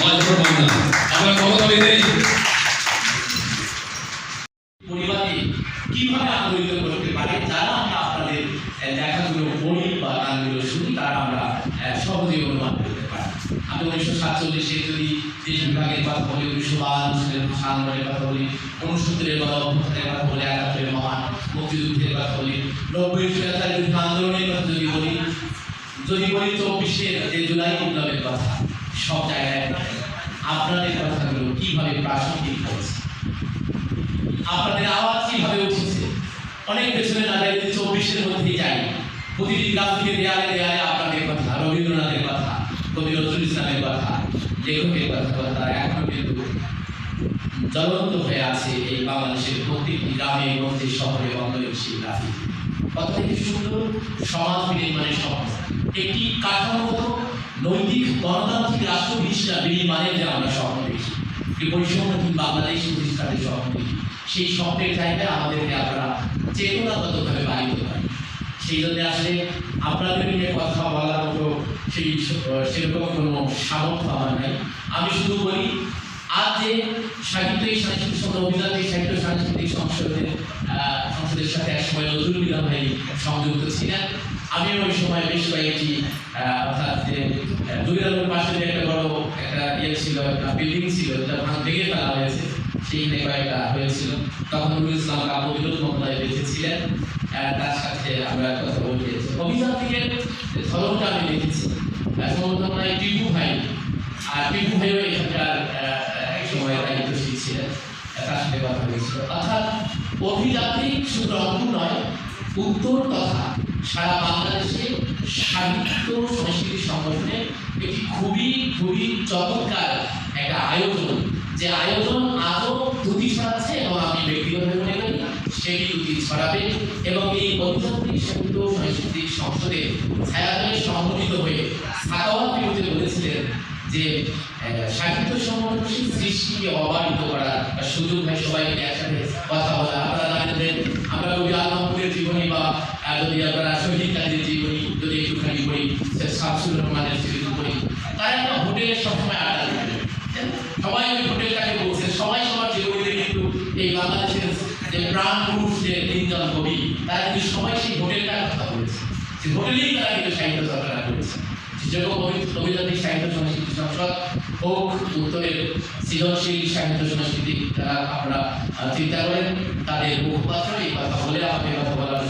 মাঝপুর মান্না আমরা উনিশশো সাতচল্লিশে যদি দেশ বিভাগের কথা বলি, উনিশশো বাহান্ন সালের ভাষা আন্দোলনের কথা যদি বলি যদি বলি চব্বিশের যে জুলাই বিপ্লবের কথা, সব জায়গায় আপনাদের কথাগুলো কীভাবে প্রাসঙ্গিক হয়েছে? আপনাদের আওয়াজ কীভাবে উঠেছে? অনেক পেছনে না যাই চব্বিশের মধ্যেই যাই। প্রতিটি গাছ থেকে দেয়ালে দেয়ালে আপনাদের কথা, রবীন্দ্রনাথের কথা কবি নজরুল ইসলামের কথা, লেখকের কথা কথা এখনও কিন্তু জ্বলন্ত হয়ে আছে এই বাংলাদেশের প্রত্যেকটি গ্রামে গঞ্জে শহরে বন্দরে সেই কথা থেকে সুন্দর? সমাজ বিনির্মাণের স্বপ্ন। একটি কাঠামোগত নৈতিক গণতান্ত্রিক রাষ্ট্র বিনিষ্ঠা বিনির্মাণের যে আমরা স্বপ্ন দেখি একটি বৈষম্যহীন বাংলাদেশ প্রতিষ্ঠানের স্বপ্ন দেখি? সেই স্বপ্নের জায়গায় আমাদেরকে আপনারা চেতনাগতভাবে বাড়িতে পারি সেই জন্য আসলে আপনাদের নিয়ে কথা বলার মতো সেই সেরকম কোনো সামর্থ্য আমার নাই। আমি শুধু বলি, আজ যে সাহিত্যিক সাংস্কৃতিক সংসদ অভিযান্ত্রিক সাহিত্য সাংস্কৃতিক সংসদের সংসদের সাথে এক সময় নজরুল ইসলাম ভাই সংযুক্ত ছিলেন। আমি ওই সময় বেশ কয়েকটি অর্থাৎ যে দুর্গাপুর পাশে যে একটা বড় একটা ইয়ে ছিল একটা বিল্ডিং ছিল যেটা ভাঙ ভেঙে ফেলা হয়েছে সেইখানে কয়েকটা হয়েছিল। তখন নুরুল ইসলাম কাব্য বিনোদ মহোদয় বেঁচে ছিলেন আহ, তার সাথে আমরা কথা বলতে অভিযান্ত্রিকের ধরনটা আমি দেখেছি। সম্ভবত মনে টিপু ভাই আর টিপু ভাইও এখানকার এক সময় দায়িত্বশীল ছিলেন। তার সাথে হয়েছিল। অর্থাৎ অভিযাত্রিক শুধু রংপুর নয়, উত্তর তথা সারা বাংলাদেশে সাহিত্য সংস্কৃতি সংগঠনে একটি খুবই খুবই চমৎকার একটা আয়োজন। যে আয়োজন আজও দুটি ছড়াচ্ছে এবং আমি ব্যক্তিগতভাবে মনে করি সেটি দুটি ছড়াবে এবং এই অভিযান্ত্রিক সাহিত্য সাংস্কৃতিক সংসদে ছায়াতলে সংগঠিত হয়ে সাকাওয়াত বিরুদ্ধে বলেছিলেন যে সাহিত্য সংগঠনশীল সৃষ্টিকে অবাধিত করার একটা সুযোগ হয় সবাই একসাথে কথা বলা। আপনারা জানেন আমরা কবি আলমপুরের জীবনী বা যদি শহীদ কাজের জীবনী যদি একটুখানি সে শামসুর রহমানের জীবনী একটা সবসময় আড্ডা সবাই ওই হোটেলটাকে বলছে, সবাই সবার জীবনীতে কিন্তু এই বাংলাদেশের যে প্রাণ পুরুষ যে তিনজন কবি, তারা কিন্তু সবাই সেই হোটেলটার কথা বলেছে। সেই হোটেলেই তারা কিন্তু সাহিত্য চর্চা করেছে। অভিজাতিক সাহিত্য সংস্কৃতি সংসদ হোক, উত্তরের সৃজনশীল সাহিত্য সংস্কৃতি তারা আপনারা চিন্তা করেন, তাদের মুখপাত্র এই কথা বলে আমাকে কথা বলার